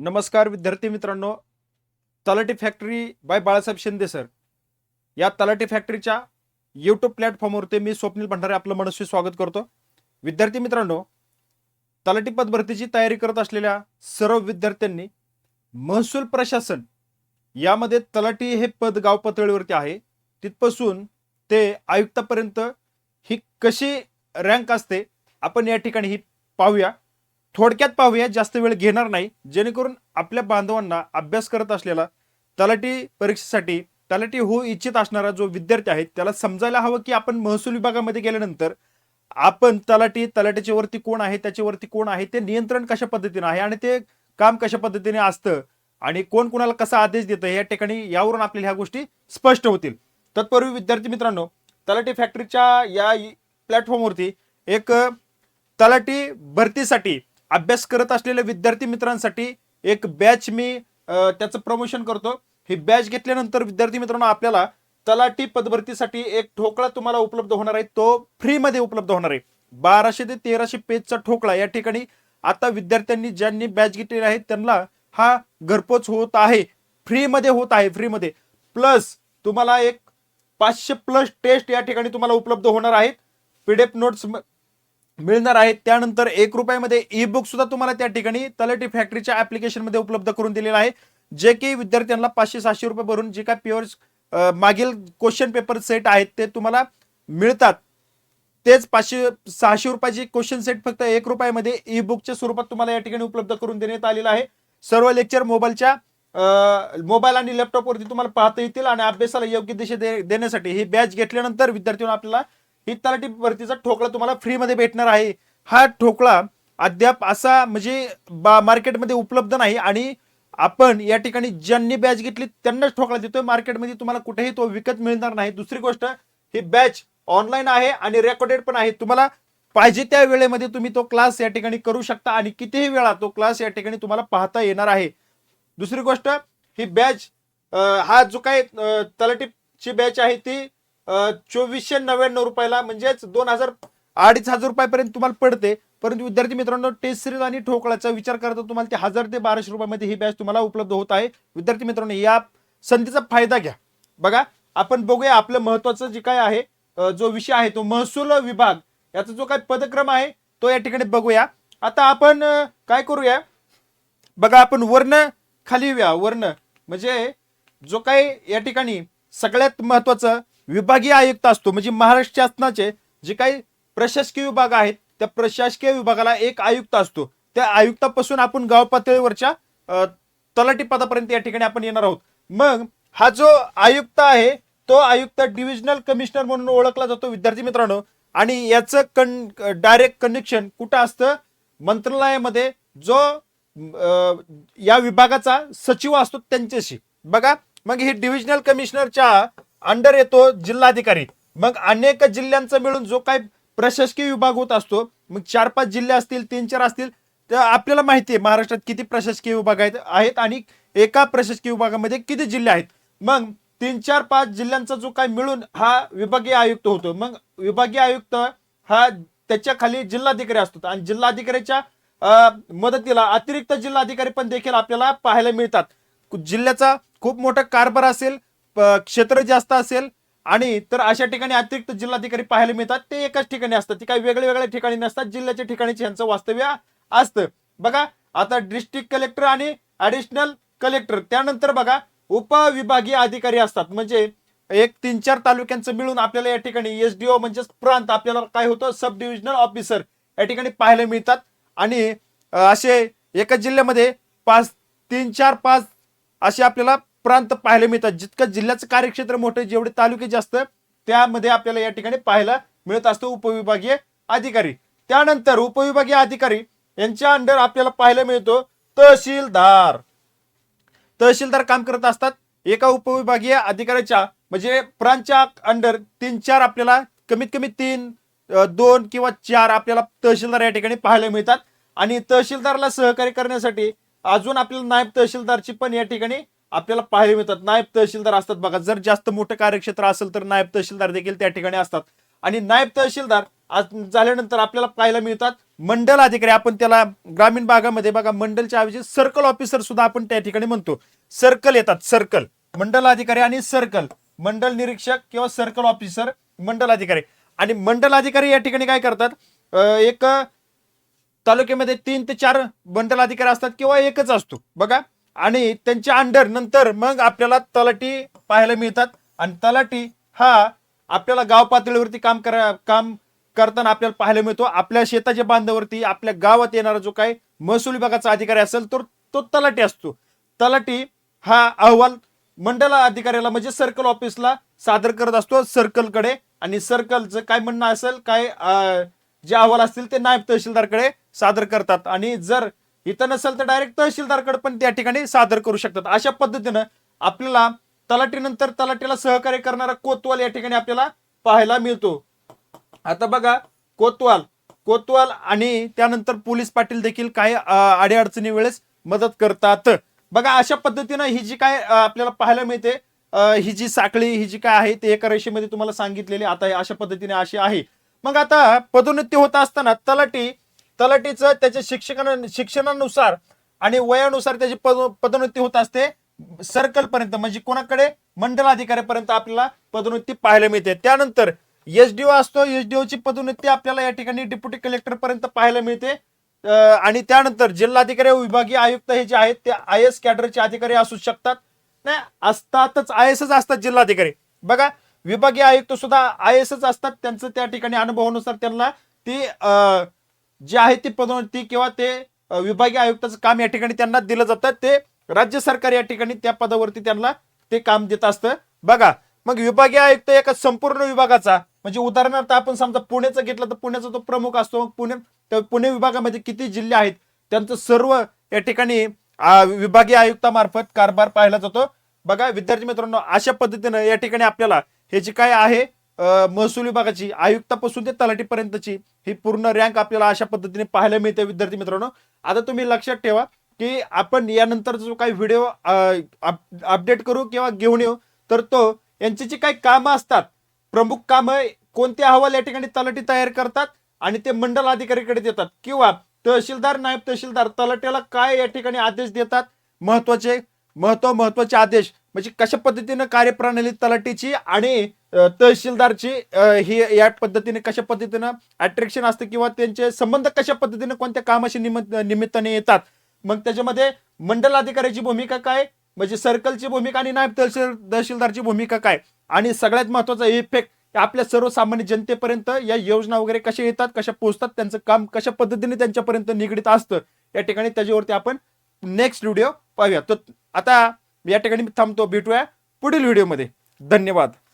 नमस्कार विद्यार्थी मित्रांनो तलाठी factory by Balasaheb Shinde sir. या तलाठी फॅक्टरीच्या यूट्यूब प्लॅटफॉर्मवरती मी स्वप्नील भंडारे आपलं मनस्वी स्वागत करतो. विद्यार्थी मित्रांनो तलाठी पद भरतीची तयारी करत असलेल्या सर्व विद्यार्थ्यांनी महसूल प्रशासन यामध्ये तलाठी हे पद गाव पातळीवरती आहे. तिथपासून ते आयुक्तापर्यंत ही कशी रँक असते आपण या ठिकाणी ही पाहूया. थोडक्यात पाहूया जास्त वेळ घेणार नाही. जेणेकरून आपल्या बांधवांना अभ्यास करत असलेला तलाठी परीक्षेसाठी तलाठी होऊ इच्छित असणारा जो विद्यार्थी आहे त्याला समजायला हवं की आपण महसूल विभागामध्ये गेल्यानंतर आपण तलाठी तलाठीच्या वरती कोण आहे त्याच्यावरती कोण आहे ते नियंत्रण कशा पद्धतीने आहे आणि ते काम कशा पद्धतीने असतं आणि कोण कोणाला कसा आदेश देतं या ठिकाणी यावरून आपल्याला ह्या गोष्टी स्पष्ट होतील. तत्पूर्वी विद्यार्थी मित्रांनो तलाठी फॅक्टरीच्या या प्लॅटफॉर्मवरती एक तलाठी भरतीसाठी अभ्यास करत असलेल्या विद्यार्थी मित्रांसाठी एक बॅच मी त्याचं प्रमोशन करतो. ही बॅच घेतल्यानंतर विद्यार्थी मित्रांनो आपल्याला तलाठी पदभरतीसाठी एक ठोकळा तुम्हाला उपलब्ध होणार आहे. तो फ्रीमध्ये उपलब्ध होणार आहे. बाराशे ते तेराशे पेजचा ठोकळा या ठिकाणी आता विद्यार्थ्यांनी ज्यांनी बॅच घेतलेली आहे त्यांना हा घरपोच होत आहे. फ्रीमध्ये होत आहे फ्रीमध्ये प्लस तुम्हाला एक पाचशे प्लस टेस्ट या ठिकाणी तुम्हाला उपलब्ध होणार आहेत. पीडीएफ नोट्स मिळणार आहेत त्यानंतर एक रुपयामध्ये ई बुक सुद्धा तुम्हाला त्या ठिकाणी तलटी फॅक्टरीच्या ऍप्लिकेशनमध्ये उपलब्ध करून दिलेलं आहे. जे की विद्यार्थ्यांना पाचशे सहाशे रुपये भरून जे काय प्युअर मागील क्वेश्चन पेपर सेट आहेत ते तुम्हाला मिळतात. तेच पाचशे सहाशे रुपयाचे क्वेश्चन सेट फक्त एक रुपयामध्ये ई बुकच्या स्वरूपात तुम्हाला या ठिकाणी उपलब्ध करून देण्यात आलेलं आहे. सर्व लेक्चर मोबाईलच्या मोबाईल आणि लॅपटॉपवरती तुम्हाला पाहता येतील आणि अभ्यासाला योग्य दिशा दे- देण्यासाठी ही बॅच घेतल्यानंतर विद्यार्थ्यांना आपल्याला ही तलाठी भरतीचा ठोकळा तुम्हाला फ्रीमध्ये भेटणार आहे. हा ठोकळा अद्याप असा म्हणजे बा मार्केटमध्ये उपलब्ध नाही आणि आपण या ठिकाणी ज्यांनी बॅच घेतली त्यांनाच ठोकळा देतोय. मार्केटमध्ये तुम्हाला कुठेही तो विकत मिळणार नाही. दुसरी गोष्ट ही बॅच ऑनलाईन आहे आणि रेकॉर्डेड पण आहे. तुम्हाला पाहिजे त्या वेळेमध्ये तुम्ही तो क्लास या ठिकाणी करू शकता आणि कितीही वेळा तो क्लास या ठिकाणी तुम्हाला पाहता येणार आहे. दुसरी गोष्ट ही बॅच हा जो काही तलाटीपची बॅच आहे ती चोवीसशे नव्याण्णव रुपयाला म्हणजेच दोन हजार अडीच हजार रुपयापर्यंत तुम्हाला पडते. परंतु विद्यार्थी मित्रांनो टेस्ट सिरीज आणि ठोकळाचा विचार करता तुम्हाला ते हजार ते बाराशे रुपयामध्ये ही बॅच तुम्हाला उपलब्ध होत आहे. विद्यार्थी मित्रांनो या संधीचा फायदा घ्या. बघा आपण बघूया आपलं महत्वाचं जे काय आहे जो विषय आहे तो महसूल विभाग याचा जो काय पदक्रम आहे तो या ठिकाणी बघूया. आता आपण काय करूया? बघा आपण वर्ण खाली येऊया. वर्ण म्हणजे जो काही या ठिकाणी सगळ्यात महत्वाचं विभागीय आयुक्त असतो म्हणजे महाराष्ट्र शासनाचे जे काही प्रशासकीय विभाग आहेत त्या प्रशासकीय विभागाला एक आयुक्त असतो. त्या आयुक्तापासून आपण गाव पातळीवरच्या तलाठी पदापर्यंत या ठिकाणी आपण येणार आहोत. मग हा जो आयुक्त आहे तो आयुक्त डिव्हिजनल कमिशनर म्हणून ओळखला जातो विद्यार्थी मित्रांनो. आणि याचं कन डायरेक्ट कनेक्शन कुठं असतं? मंत्रालयामध्ये जो या विभागाचा सचिव असतो त्यांच्याशी. बघा मग हे डिव्हिजनल कमिशनरच्या अंडर येतो जिल्हाधिकारी. मग अनेक जिल्ह्यांचं मिळून जो काही प्रशासकीय विभाग होत असतो मग चार पाच जिल्हे असतील तीन चार असतील तर आपल्याला माहिती आहे महाराष्ट्रात किती प्रशासकीय विभाग आहेत आहेत आणि एका प्रशासकीय विभागामध्ये किती जिल्हे आहेत. मग तीन चार पाच जिल्ह्यांचा जो काय मिळून हा विभागीय आयुक्त होतो. मग विभागीय आयुक्त हा त्याच्याखाली जिल्हाधिकारी असतो. आणि जिल्हाधिकाऱ्याच्या मदतीला अतिरिक्त जिल्हाधिकारी पण देखील आपल्याला पाहायला मिळतात. जिल्ह्याचा खूप मोठा कारभार असेल क्षेत्र जास्त असेल आणि तर अशा ठिकाणी अतिरिक्त जिल्हाधिकारी पाहायला मिळतात ते एकाच ठिकाणी असतात. ते काही वेगळ्या वेगळ्या ठिकाणी नसतात जिल्ह्याच्या ठिकाणीच यांचं वास्तव्य असतं. बघा आता डिस्ट्रिक्ट कलेक्टर आणि ऍडिशनल कलेक्टर त्यानंतर बघा उपविभागीय अधिकारी असतात. म्हणजे एक तीन चार तालुक्यांचं मिळून आपल्याला या ठिकाणी एसडीओ म्हणजेच प्रांत आपल्याला काय होतं सब डिव्हिजनल ऑफिसर या ठिकाणी पाहायला मिळतात. आणि असे एका जिल्ह्यामध्ये पाच तीन चार पाच असे आपल्याला प्रांत पाहायला मिळतात. जितकं जिल्ह्याचं कार्यक्षेत्र मोठं जेवढे तालुके जास्त त्यामध्ये आपल्याला या ठिकाणी पाहायला मिळत असतो उपविभागीय अधिकारी. त्यानंतर उपविभागीय अधिकारी यांच्या अंडर आपल्याला पाहायला मिळतो तहसीलदार. तहसीलदार काम करत असतात. एका उपविभागीय अधिकाऱ्याच्या म्हणजे प्रांतच्या अंडर तीन चार आपल्याला कमीत कमी तीन दोन किंवा चार आपल्याला तहसीलदार या ठिकाणी पाहायला मिळतात. आणि तहसीलदारला सहकार्य करण्यासाठी अजून आपल्याला नायब तहसीलदारची पण या ठिकाणी आपल्याला पाहायला मिळतात. नायब तहसीलदार असतात बघा. जर जास्त मोठं कार्यक्षेत्र असेल तर नायब तहसीलदार देखील त्या ठिकाणी असतात. आणि नायब तहसीलदार आज झाल्यानंतर आपल्याला पाहायला मिळतात. मंडल अधिकारी आपण त्याला ग्रामीण भागामध्ये बघा मंडलच्या ऐवजी सर्कल ऑफिसर सुद्धा आपण त्या ठिकाणी म्हणतो. सर्कल येतात सर्कल मंडल अधिकारी आणि सर्कल मंडल निरीक्षक किंवा सर्कल ऑफिसर मंडल अधिकारी. आणि मंडल अधिकारी या ठिकाणी काय करतात? एक तालुक्यामध्ये तीन ते चार मंडल अधिकारी असतात किंवा एकच असतो. बघा. आणि त्यांच्या अंडर नंतर मग आपल्याला तलाठी पाहायला मिळतात. आणि तलाठी हा आपल्याला गाव पातळीवरती काम करा काम करताना आपल्याला पाहायला मिळतो. आपल्या शेताच्या बांधावरती आपल्या गावात येणारा जो काही महसूल विभागाचा अधिकारी असेल तर तो तलाठी असतो. तलाठी हा अहवाल मंडल अधिकाऱ्याला म्हणजे सर्कल ऑफिसला सादर करत असतो सर्कलकडे आणि सर्कलचं काय म्हणणं असेल काय जे अहवाल असतील ते नायब तहसीलदारकडे सादर करतात. आणि जर इथं नसेल तर डायरेक्ट तहसीलदारकडे पण त्या ठिकाणी सादर करू शकतात. अशा पद्धतीनं आपल्याला तलाठीनंतर तलाठीला सहकार्य करणारा कोतवाल या ठिकाणी आपल्याला पाहायला मिळतो. आता बघा कोतवाल कोतवाल आणि त्यानंतर पोलीस पाटील देखील काही अडीअडचणी वेळेस मदत करतात. बघा अशा पद्धतीनं ही जी काय आपल्याला पाहायला मिळते ही जी साखळी ही जी काय आहे ते एका रेषेमध्ये तुम्हाला सांगितलेली आता अशा पद्धतीने अशी आहे. मग आता पदोन्नती होत असताना तलाठी तलाठीचं त्याच्या शिक्षकां शिक्षणानुसार आणि वयानुसार त्याची पद पदोन्नती होत असते. सर्कल पर्यंत म्हणजे कोणाकडे? मंडल अधिकाऱ्यापर्यंत आपल्याला पदोन्नती पाहायला मिळते. त्यानंतर एसडीओ असतो एसडीओ ची पदोन्नती आपल्याला या ठिकाणी डेप्युटी कलेक्टर पर्यंत पाहायला मिळते. आणि त्यानंतर जिल्हाधिकारी विभागीय आयुक्त हे जे आहेत ते आय एस कॅडरचे अधिकारी असू शकतात. नाही असतातच आय एसच असतात जिल्हाधिकारी. बघा विभागीय आयुक्त सुद्धा आय एसच असतात. त्यांचं त्या ठिकाणी अनुभवानुसार त्यांना ती अं, जे आहे ती पदोन्नती किंवा ते विभागीय आयुक्ताचं काम या ठिकाणी त्यांना दिलं जातं. ते राज्य सरकार या ठिकाणी त्या पदावरती त्यांना ते काम देत असतं. बघा मग विभागीय आयुक्त एका संपूर्ण विभागाचा म्हणजे उदाहरणार्थ आपण समजा पुण्याचा घेतलं तर पुण्याचा तो प्रमुख असतो. पुणे तर पुणे विभागामध्ये किती जिल्हे आहेत? त्यांचं सर्व या ठिकाणी विभागीय आयुक्तामार्फत कारभार पाहिला जातो. बघा विद्यार्थी मित्रांनो अशा पद्धतीनं या ठिकाणी आपल्याला हे जे काय आहे महसूल विभागाची आयुक्तापासून ते तलाठीपर्यंतची ही पूर्ण रँक आपल्याला अशा पद्धतीने पाहायला मिळते विद्यार्थी मित्रांनो. आता तुम्ही लक्षात ठेवा की आपण यानंतर जो काही व्हिडिओ अपडेट करू किंवा घेऊन येऊ तर तो यांची जी काही कामं असतात प्रमुख कामं कोणते अहवाल या ठिकाणी तलाठी तयार करतात आणि ते मंडल अधिकारीकडे देतात किंवा तहसीलदार नायब तहसीलदार तलाट्याला काय या ठिकाणी आदेश देतात? महत्त्वाचे महत्त्व महत्त्वाचे आदेश म्हणजे कशा पद्धतीनं कार्यप्रणाली तलाठीची आणि तहसीलदारची ही या पद्धतीने कशा पद्धतीनं अट्रॅक्शन असतं किंवा त्यांचे संबंध कशा पद्धतीने कोणत्या कामाशी निमित्त निमित्ताने येतात? मग त्याच्यामध्ये मंडल अधिकाऱ्याची भूमिका काय? म्हणजे सर्कलची भूमिका आणि नायब तहसील तहसीलदारची भूमिका काय? आणि सगळ्यात महत्त्वाचा इफेक्ट आपल्या सर्वसामान्य जनतेपर्यंत या योजना वगैरे कशा येतात कशा पोहोचतात त्यांचं काम कशा पद्धतीने त्यांच्यापर्यंत निगडीत असतं या ठिकाणी त्याच्यावरती आपण नेक्स्ट व्हिडिओ पाहूया. तर आता या ठिकाणी मी थांबतो भेटूया पुढील व्हिडिओमध्ये धन्यवाद.